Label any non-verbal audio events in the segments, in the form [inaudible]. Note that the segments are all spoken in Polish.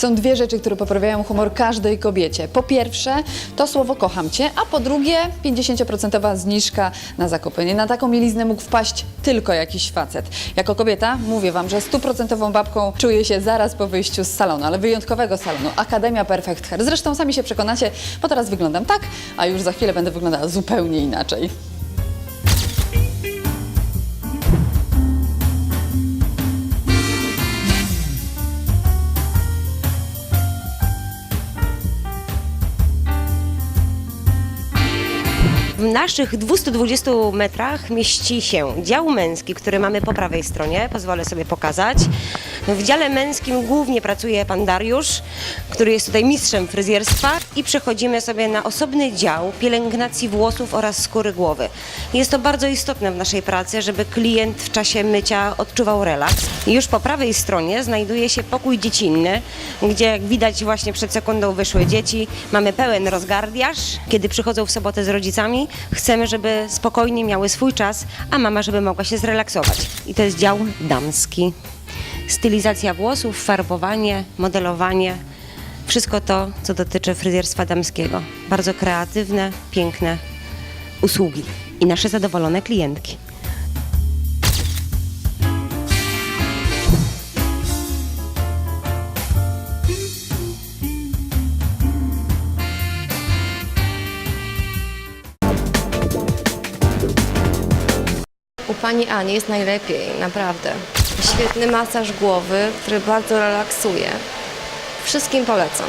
Są dwie rzeczy, które poprawiają humor każdej kobiecie. Po pierwsze, to słowo kocham cię, a po drugie, 50% zniżka na zakupy. Nie na taką mieliznę mógł wpaść tylko jakiś facet. Jako kobieta mówię wam, że stuprocentową babką czuję się zaraz po wyjściu z salonu, ale wyjątkowego salonu. Akademia Perfect Hair. Zresztą sami się przekonacie, bo teraz wyglądam tak, a już za chwilę będę wyglądała zupełnie inaczej. W naszych 220 metrach mieści się dział męski, który mamy po prawej stronie. Pozwolę sobie pokazać. W dziale męskim głównie pracuje pan Dariusz, który jest tutaj mistrzem fryzjerstwa i przechodzimy sobie na osobny dział pielęgnacji włosów oraz skóry głowy. Jest to bardzo istotne w naszej pracy, żeby klient w czasie mycia odczuwał relaks. Już po prawej stronie znajduje się pokój dziecinny, gdzie jak widać właśnie przed sekundą wyszły dzieci. Mamy pełen rozgardiaż. Kiedy przychodzą w sobotę z rodzicami, chcemy, żeby spokojnie miały swój czas, a mama, żeby mogła się zrelaksować. I to jest dział damski. Stylizacja włosów, farbowanie, modelowanie. Wszystko to, co dotyczy fryzjerstwa damskiego. Bardzo kreatywne, piękne usługi i nasze zadowolone klientki. U pani Ani jest najlepiej, naprawdę. Świetny masaż głowy, który bardzo relaksuje. Wszystkim polecam.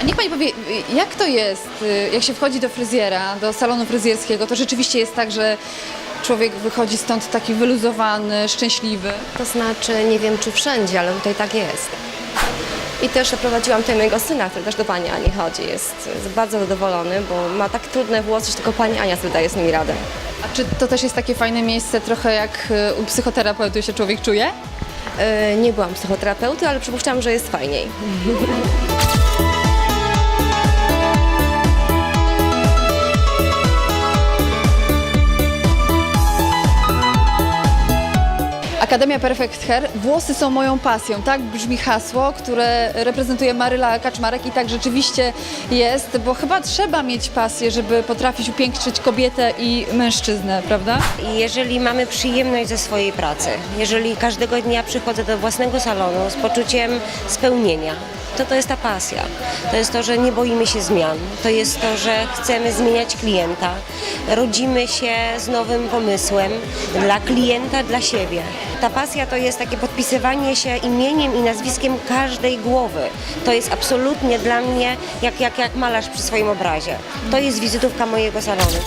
A niech Pani powie, jak to jest, y, jak się wchodzi do fryzjera, do salonu fryzjerskiego, to rzeczywiście jest tak, że człowiek wychodzi stąd taki wyluzowany, szczęśliwy. To znaczy, nie wiem czy wszędzie, ale tutaj tak jest. I też oprowadziłam tutaj mojego syna, który też do pani Ani chodzi. Jest, jest bardzo zadowolony, bo ma tak trudne włosy, że tylko pani Ania sobie daje z nimi radę. A czy to też jest takie fajne miejsce, trochę jak y, u psychoterapeuty się człowiek czuje? E, nie byłam psychoterapeuty, ale przypuszczam, że jest fajniej. [laughs] Akademia Perfect Hair. Włosy są moją pasją. Tak brzmi hasło, które reprezentuje Maryla Kaczmarek i tak rzeczywiście jest, bo chyba trzeba mieć pasję, żeby potrafić upiększyć kobietę i mężczyznę, prawda? Jeżeli mamy przyjemność ze swojej pracy, jeżeli każdego dnia przychodzę do własnego salonu z poczuciem spełnienia, to to jest ta pasja. To jest to, że nie boimy się zmian. To jest to, że chcemy zmieniać klienta. Rodzimy się z nowym pomysłem dla klienta, dla siebie. Ta pasja to jest takie podpisywanie się imieniem i nazwiskiem każdej głowy. To jest absolutnie dla mnie jak, jak, jak malarz przy swoim obrazie. To jest wizytówka mojego salonu.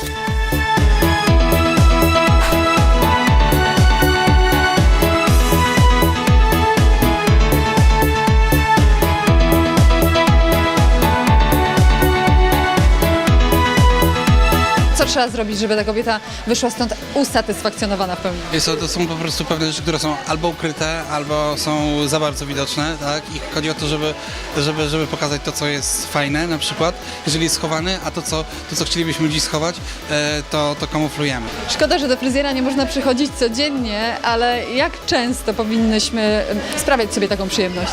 Trzeba zrobić, żeby ta kobieta wyszła stąd usatysfakcjonowana w pełni? Jest to, to są po prostu pewne rzeczy, które są albo ukryte, albo są za bardzo widoczne, tak? I chodzi o to, żeby, żeby, żeby pokazać to, co jest fajne na przykład, jeżeli jest schowane, a to, co, to, co chcielibyśmy dziś schować, e, to, to kamuflujemy. Szkoda, że do fryzjera nie można przychodzić codziennie, ale jak często powinnyśmy sprawiać sobie taką przyjemność?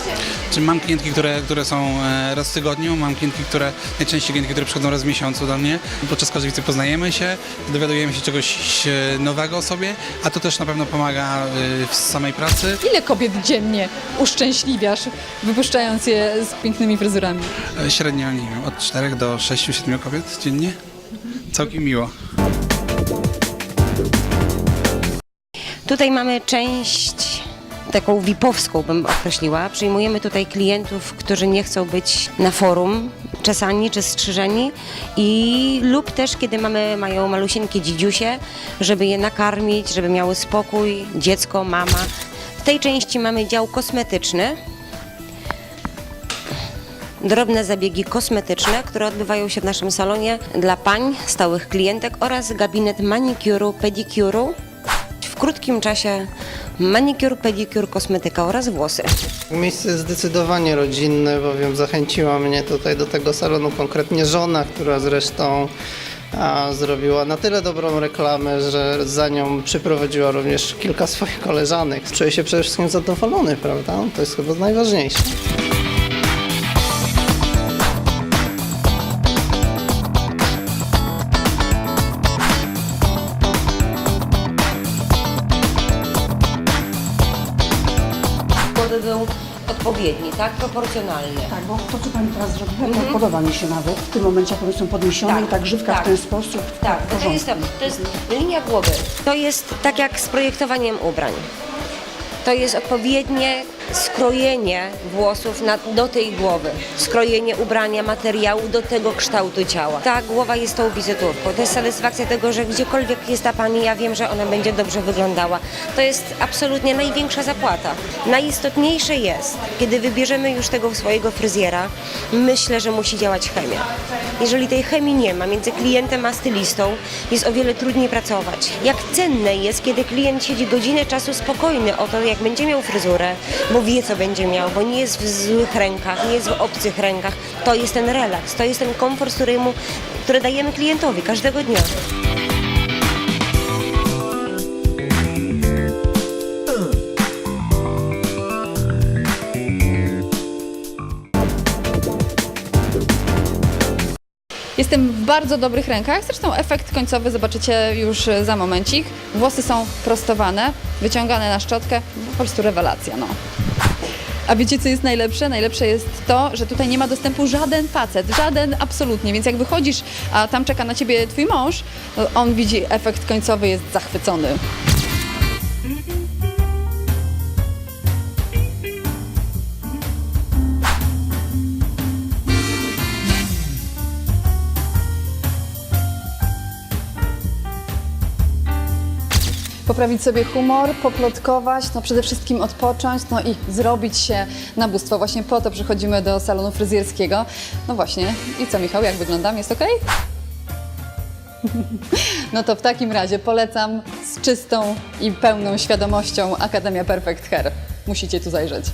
Czy mam klientki, które, które są e, raz w tygodniu, mam klientki, które, najczęściej klientki, które przychodzą raz w miesiącu do mnie. Podczas każdej wizyty poznajemy się, dowiadujemy się czegoś e, nowego o sobie, a to też na pewno pomaga e, w samej pracy. Ile kobiet dziennie uszczęśliwiasz, wypuszczając je z pięknymi fryzurami? E, Średnio, nie wiem, od 4 do 6-7 kobiet dziennie. Całkiem miło. Tutaj mamy część taką VIP-owską bym określiła. Przyjmujemy tutaj klientów, którzy nie chcą być na forum czesani czy strzyżeni i lub też kiedy mamy, mają malusieńkie dzidziusie, żeby je nakarmić, żeby miały spokój, dziecko, mama. W tej części mamy dział kosmetyczny. Drobne zabiegi kosmetyczne, które odbywają się w naszym salonie dla pań, stałych klientek oraz gabinet manikuru, pedikuru. W krótkim czasie manikur, pedikur, kosmetyka oraz włosy. Miejsce zdecydowanie rodzinne, bowiem zachęciła mnie tutaj do tego salonu konkretnie żona, która zresztą a, zrobiła na tyle dobrą reklamę, że za nią przyprowadziła również kilka swoich koleżanek. Czuję się przede wszystkim zadowolony, prawda? To jest chyba najważniejsze. Odpowiedni, tak? Proporcjonalny. Tak, bo to, co Pani teraz zrobiła, to podoba mi się nawet. W tym momencie, jak one są podniesione i tak żywka tak. w ten sposób. Tak, w bo to jest, porządku. to jest linia głowy. To jest tak jak z projektowaniem ubrań. To jest odpowiednie skrojenie włosów na, do tej głowy. Skrojenie ubrania, materiału do tego kształtu ciała. Ta głowa jest tą wizytówką. To jest satysfakcja tego, że gdziekolwiek jest ta pani, ja wiem, że ona będzie dobrze wyglądała. To jest absolutnie największa zapłata. Najistotniejsze jest, kiedy wybierzemy już tego swojego fryzjera, myślę, że musi działać chemia. Jeżeli tej chemii nie ma między klientem a stylistą, jest o wiele trudniej pracować. Jak cenne jest, kiedy klient siedzi godzinę czasu spokojny o to, jak będzie miał fryzurę, bo wie, co będzie miał, bo nie jest w złych rękach, nie jest w obcych rękach. To jest ten relaks, to jest ten komfort, któremu, który dajemy klientowi każdego dnia. Jestem w bardzo dobrych rękach, zresztą efekt końcowy zobaczycie już za momencik. Włosy są prostowane, wyciągane na szczotkę, po prostu rewelacja, no. A wiecie co jest najlepsze? Najlepsze jest to, że tutaj nie ma dostępu żaden facet, żaden absolutnie, więc jak wychodzisz, a tam czeka na ciebie twój mąż, to on widzi efekt końcowy, jest zachwycony. Poprawić sobie humor, poplotkować, no przede wszystkim odpocząć, no i zrobić się na bóstwo. Właśnie po to przychodzimy do salonu fryzjerskiego. No właśnie. I co Michał, jak wyglądam? Jest ok? [laughs] No to w takim razie polecam z czystą i pełną świadomością Akademia Perfect Hair. Musicie tu zajrzeć.